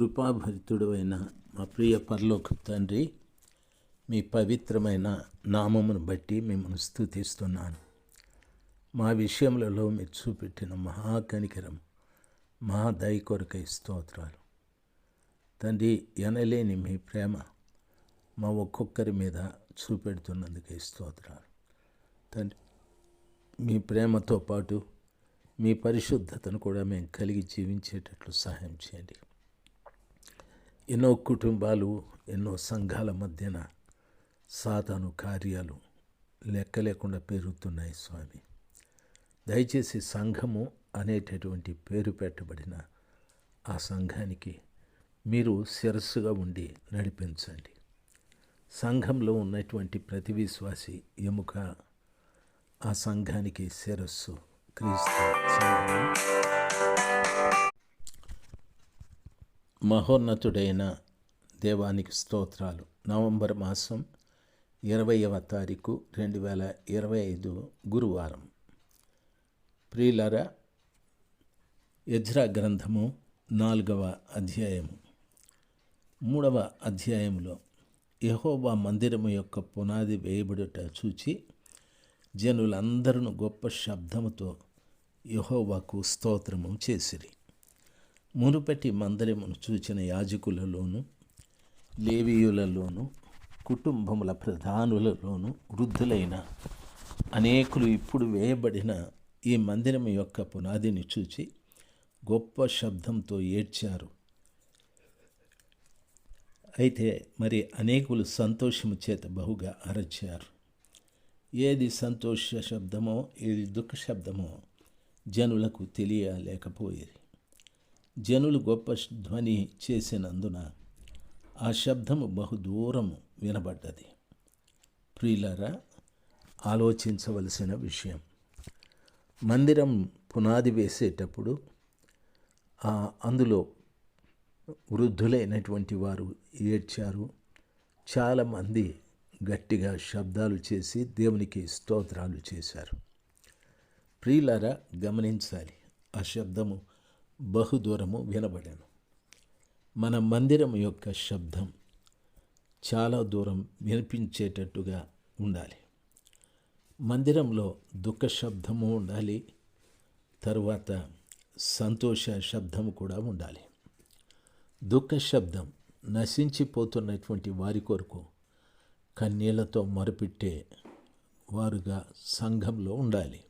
కృపాభరితుడు అయిన మా ప్రియ పరలోక తండ్రి మీ పవిత్రమైన నామమును బట్టి మిమ్మల్ని స్థుతిస్తున్నాను. మా విషయములలో మీరు చూపెట్టిన మహాకనికరం మహాదయ కొరకై స్తోత్రాలు. తండ్రి ఎనలేని మీ ప్రేమ మా ఒక్కొక్కరి మీద చూపెడుతున్నందుకే స్తోత్రాలు. తండ్రి మీ ప్రేమతో పాటు మీ పరిశుద్ధతను కూడా మేము కలిగి జీవించేటట్లు సహాయం చేయండి. ఎన్నో కుటుంబాలు ఎన్నో సంఘాల మధ్యన సాతాను కార్యాలు లెక్క లేకుండా పెరుగుతున్నాయి స్వామి. దయచేసి సంఘము అనేటటువంటి పేరు పెట్టబడిన ఆ సంఘానికి మీరు శిరస్సుగా ఉండి నడిపించండి. సంఘంలో ఉన్నటువంటి ప్రతి విశ్వాసి ఎముక ఆ సంఘానికి శిరస్సు. క్రీస్తు సంఘం మహోన్నతుడైన దేవానికి స్తోత్రాలు. నవంబర్ మాసం ఇరవైవ తారీఖు రెండు వేల ఇరవై ఐదు గురువారం. ప్రియులరా యజ్రా గ్రంథము నాలుగవ అధ్యాయము. మూడవ అధ్యాయంలో యహోవా మందిరము యొక్క పునాది వేయబడుట చూచి జనులందరూ గొప్ప శబ్దముతో యహోవాకు స్తోత్రము చేసిరి. మునుపటి మందిరమును చూచిన యాజకులలోను లేవీయులలోనూ కుటుంబముల ప్రధానులలోనూ వృద్ధులైన అనేకులు ఇప్పుడు వేయబడిన ఈ మందిరం యొక్క పునాదిని చూచి గొప్ప శబ్దంతో ఏడ్చారు. అయితే మరి అనేకులు సంతోషము చేత బహుగా అరచారు. ఏది సంతోష శబ్దమో ఏది దుఃఖ శబ్దమో జనులకు తెలియలేకపోయేది. జనులు గొప్ప ధ్వని చేసినందున ఆ శబ్దము బహుదూరము వినబడ్డది. ప్రియులరా ఆలోచించవలసిన విషయం. మందిరం పునాది వేసేటప్పుడు అందులో వృద్ధులైనటువంటి వారు ఏడ్చారు. చాలామంది గట్టిగా శబ్దాలు చేసి దేవునికి స్తోత్రాలు చేశారు. ప్రియులారా గమనించాలి ఆ శబ్దము బహుదూరము వినబడాను. మన మందిరం యొక్క శబ్దం చాలా దూరం వినిపించేటట్టుగా ఉండాలి. మందిరంలో దుఃఖ శబ్దము ఉండాలి తరువాత సంతోష శబ్దము కూడా ఉండాలి. దుఃఖ శబ్దం నశించిపోతున్నటువంటి వారి కొరకు కన్నీళ్ళతో మొరపెట్టే వారుగా సంఘంలో ఉండాలి.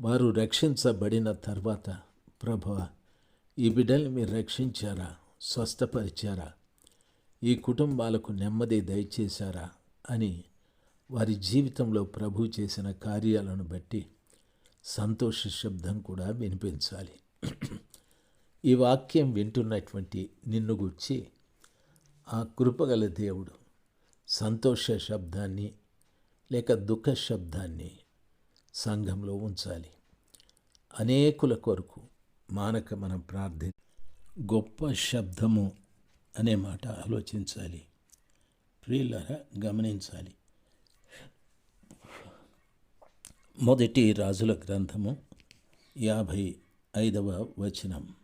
వారు రక్షించబడిన తర్వాత ప్రభు ఈ బిడ్డల్ని మీరు రక్షించారా? స్వస్థపరిచారా? ఈ కుటుంబాలకు నెమ్మది దయచేశారా? అని వారి జీవితంలో ప్రభు చేసిన కార్యాలను బట్టి సంతోష శబ్దం కూడా వినిపించాలి. ఈ వాక్యం వింటున్నటువంటి నిన్ను గుర్చి ఆ కృపగల దేవుడు సంతోష శబ్దాన్ని లేక దుఃఖ శబ్దాన్ని సంఘంలో ఉంచాలి. అనేకుల కొరకు మానక మనం ప్రార్థి గొప్ప శబ్దము అనే మాట ఆలోచించాలి. ప్రియులరా గమనించాలి. మొదటి రాజుల గ్రంథము యాభై ఐదవ వచనం.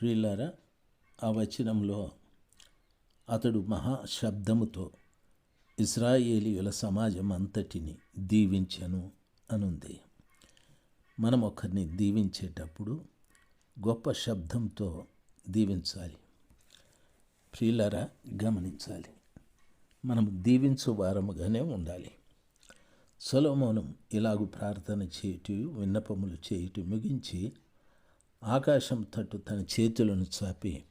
ప్రియులారా ఆ వచనంలో అతడు మహాశబ్దముతో ఇస్రాయేలీయుల సమాజం అంతటిని దీవించను అనుంది. మనం ఒకరిని దీవించేటప్పుడు గొప్ప శబ్దంతో దీవించాలి. ప్రియులరా గమనించాలి. మనం దీవించు వారముగానే ఉండాలి. సొలోమోనం ఇలాగు ప్రార్థన చేయుట విన్నపములు చేయుట ముగించి ఆకాశం తట్టు తన చేతులను చాపి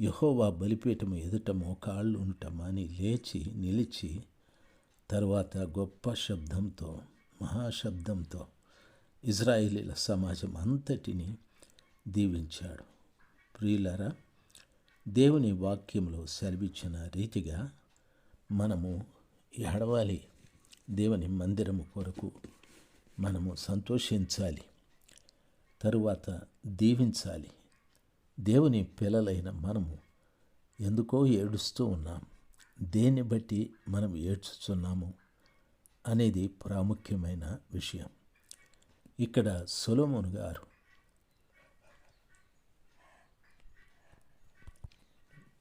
యహోవా బలిపీఠము ఎదుట మోకాళ్ళు అని లేచి నిలిచి తర్వాత గొప్ప శబ్దంతో మహాశబ్దంతో ఇజ్రాయేలీల సమాజం అంతటిని దీవించాడు. ప్రియులరా దేవుని వాక్యంలో సెలవిచ్చిన రీతిగా మనము ఏడవాలి. దేవుని మందిరము కొరకు మనము సంతోషించాలి. తరువాత దీవించాలి. దేవుని పిల్లలైన మనము ఎందుకో ఏడుస్తూ ఉన్నాం. దేన్ని బట్టి మనం ఏడ్చుతున్నాము అనేది ప్రాముఖ్యమైన విషయం. ఇక్కడ సొలోమోన్ గారు.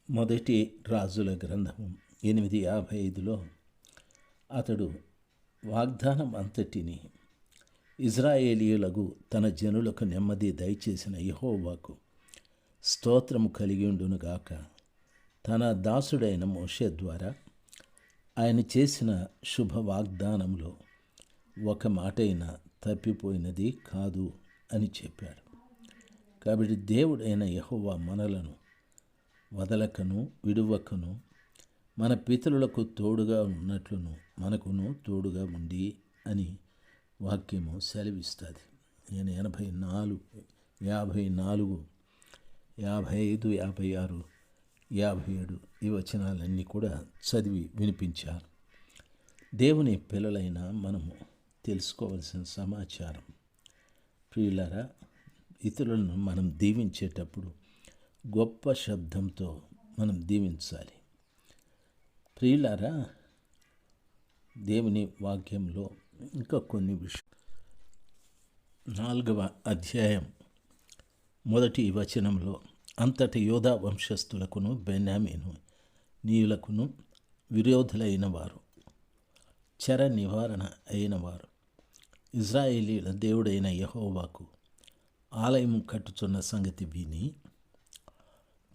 మొదటి రాజుల గ్రంథం ఎనిమిది యాభై ఐదులో అతడు వాగ్దానం అంతటిని ఇజ్రాయేలీయులకు తన జనులకు నెమ్మది దయచేసిన యహోవాకు స్తోత్రము కలిగి ఉండునుగాక తన దాసుడైన మోషే ద్వారా ఆయన చేసిన శుభ వాగ్దానంలో ఒక మాటైనా తప్పిపోయినది కాదు అని చెప్పాడు. కాబట్టి దేవుడైన యహోవా మనలను వదలకను విడువకను మన పితరులకు తోడుగా ఉన్నట్లును మనకును తోడుగా ఉండి అని వాక్యము సెలవిస్తుంది. నేను ఎనభై నాలుగు యాభై నాలుగు యాభై ఐదు యాభై ఆరు యాభై ఏడు ఈ వచనాలన్నీ కూడా చదివి వినిపించారు. దేవుని పిల్లలైన మనము తెలుసుకోవాల్సిన సమాచారం. ప్రియులరా ఇతరులను మనం దీవించేటప్పుడు గొప్ప శబ్దంతో మనం దీవించాలి. ప్రియులారా దేవుని వాక్యంలో ఇంకా కొన్ని విషయం నాలుగవ అధ్యాయం మొదటి వచనంలో అంతటి యోధా వంశస్థులకును బెన్యామీను నీయులకును విరోధులైన వారు చర నివారణ అయిన వారు. ఇజ్రాయేలీల దేవుడైన యహోవాకు ఆలయం కట్టుచున్న సంగతి విని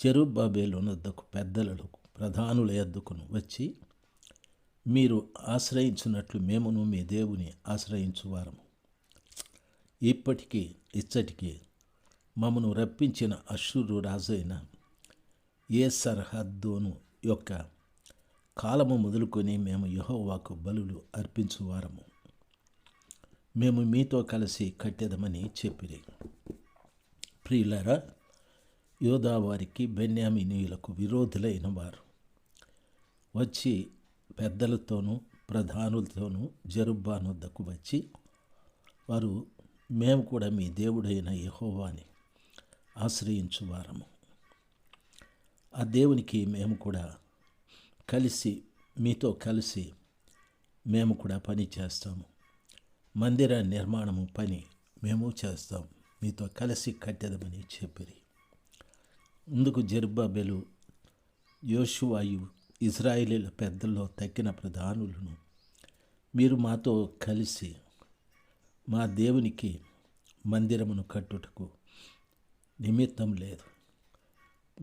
చెరుబ్బాబేలునద్దకు పెద్దలకు ప్రధానుల ఎద్దుకును వచ్చి మీరు ఆశ్రయించినట్లు మేమును మీ దేవుని ఆశ్రయించువారము. ఇప్పటికీ ఇచ్చటికి మమ్మను రప్పించిన అశ్వరు రాజైన ఏ సర్హద్దోను యొక్క కాలము మొదలుకొని మేము యహోవాకు బలులు అర్పించువారము. మేము మీతో కలిసి కట్టెదమని చెప్పిరి. ప్రియులరా యోధా వారికి బెన్యామినీయులకు విరోధులైన వారు. వచ్చి పెద్దలతోనూ ప్రధానులతోనూ జరుబ్బానొద్దకు వచ్చి వారు మేము కూడా మీ దేవుడైన యహోవాని ఆశ్రయించువారము. ఆ దేవునికి మేము కూడా కలిసి మీతో కలిసి మేము కూడా పని చేస్తాము. మందిర నిర్మాణము పని మేము చేస్తాం. మీతో కలిసి కట్టెదమని చెప్పిరి. అందుకు జెరుబాబెలు యోషువాయు ఇజ్రాయిలీల పెద్దల్లో తక్కిన ప్రధానులను మీరు మాతో కలిసి మా దేవునికి మందిరమును కట్టుటకు నిమిత్తం లేదు.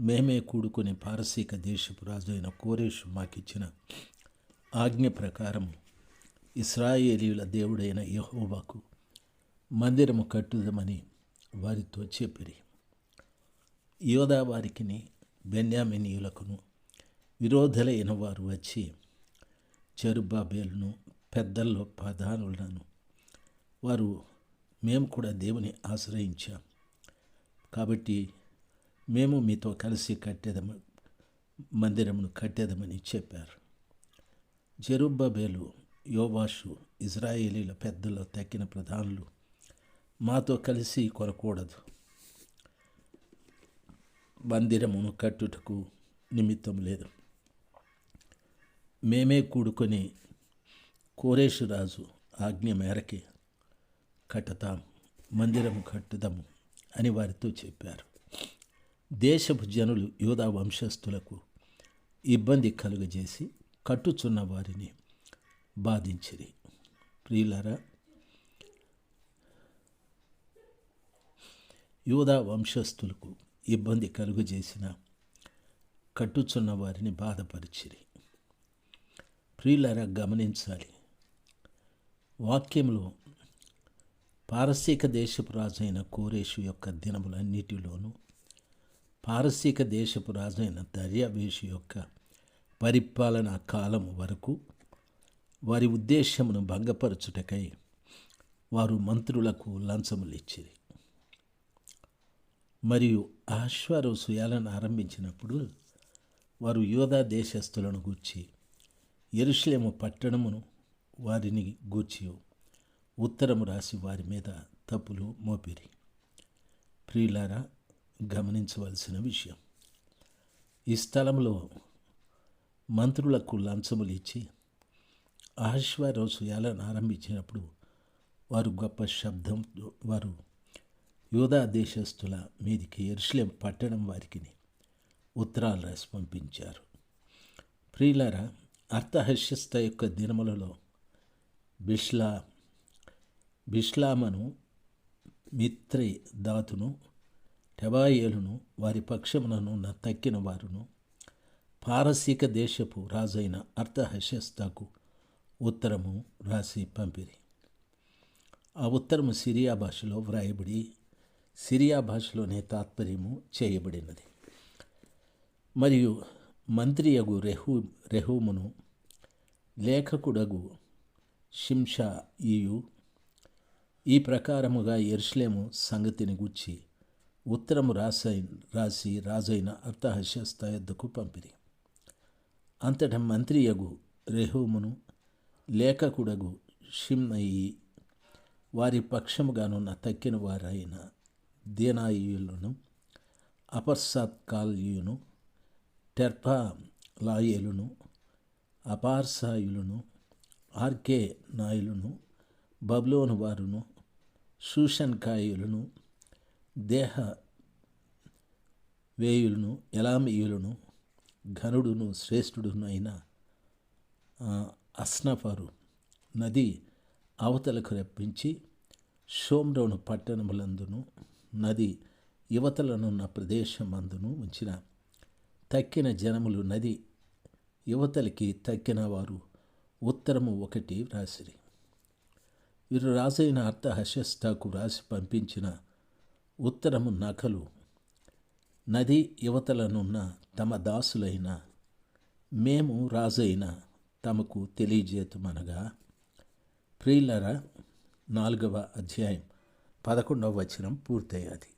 మేమే కూడుకునే పారసీక దేశపు రాజు అయిన కోరేషు మాకిచ్చిన ఆజ్ఞ ప్రకారం ఇస్రాయేలీల దేవుడైన యహోవాకు మందిరము కట్టుదమని వారితో చెప్పిరి. యోధా వారికిని బెన్యామినీయులకును విరోధులైన వారు వచ్చి చెరుబాబేలను పెద్దల్లో ప్రధానులను వారు మేము కూడా దేవుని ఆశ్రయించాం. కాబట్టి మేము మీతో కలిసి కట్టేదము మందిరమును కట్టేదమని చెప్పారు. జెరుబ్బబేలు యోవాషు ఇజ్రాయేలీల పెద్దలో తక్కిన ప్రధానులు మాతో కలిసి కొరకూడదు. మందిరమును కట్టుటకు నిమిత్తం లేదు. మేమే కూడుకొని కోరేషు రాజు ఆజ్ఞ మేరకి కట్టతాం మందిరము కట్టుదాము అని వారితో చెప్పారు. దేశపు జనులు యోధా వంశస్థులకు ఇబ్బంది కలుగజేసి కట్టుచున్న వారిని బాధించిరి. ప్రియులరా యోధా వంశస్థులకు ఇబ్బంది కలుగజేసిన కట్టుచున్న వారిని బాధపరిచిరి. ప్రియులరా గమనించాలి. వాక్యంలో పారసీక దేశపు రాజైన కోరేషు యొక్క దినములన్నిటిలోనూ పారసీక దేశపు రాజైన దర్యావేషు యొక్క పరిపాలనా కాలం వరకు వారి ఉద్దేశమును భంగపరచుటకై వారు మంత్రులకు లంచములు ఇచ్చిరి. మరియు ఆశ్వరోసుయాలను ఆరంభించినప్పుడు వారు యోధా దేశస్థులను గూర్చి ఎరుషలేము పట్టణమును వారిని గూర్చి ఉత్తరము రాసి వారి మీద తప్పులు మోపిరి. ప్రియులారా గమనించవలసిన విషయం ఈ స్థలంలో మంత్రులకు లంచములు ఇచ్చి ఆశ్వరోసుయాలను ఆరంభించినప్పుడు వారు గొప్ప శబ్దం వారు యోధా దేశస్థుల మీదికి ఎరుసలేం పట్టణం వారికి ఉత్తరాలు రాసి పంపించారు. ప్రియులారా అర్థహస్యస్థ యొక్క దినములలో బిష్లా బిష్లామను మిత్రి దాతును టెబాయేలును వారి పక్షముననున్న తక్కిన వారును పారసీక దేశపు రాజైన అర్థహస్యస్తకు ఉత్తరము రాసి పంపిరి. ఆ ఉత్తరము సిరియా భాషలో వ్రాయబడి సిరియా భాషలోనే తాత్పర్యము చేయబడినది. మరియు మంత్రియగు రెహూ రెహూమును లేఖకుడగు షింషా ఈయు ఈ ప్రకారముగా ఎర్స్లేము సంగతిని గుచ్చి ఉత్తరము రాసై రాసి రాజైన అర్థహస్యస్త యొద్దకు పంపిరి. అంతట మంత్రియగు రెహూమును లేఖకుడగు షిమ్మయి వారి పక్షముగానున్న తక్కిన వారైన దీనాయులను అపర్సాత్కాల్యును టెర్పా లాయేలును అపార్సాయులను ఆర్కే నాయులను బబ్లోను వారును శూషన్కాయులను దేహ వేయులను ఎలామీయులను ఘనుడును శ్రేష్ఠుడును అయిన అస్నాఫారు నది అవతలకు రప్పించి షోమ్రోను పట్టణములందును నది యువతలనున్న ప్రదేశమందును ఉంచిన. తక్కిన జనములు నది యువతలకి తక్కిన వారు ఉత్తరము ఒకటి వ్రాసిరి. వీరు రాసైన అర్థహస్యస్థకు రాసి పంపించిన ఉత్తరము నకలు. నది యువతలనున్న తమ దాసులైన మేము రాజైన తమకు తెలియజేతుమనగా ప్రియులర నాలుగవ అధ్యాయం పదకొండవ వచనం పూర్తయ్యాది.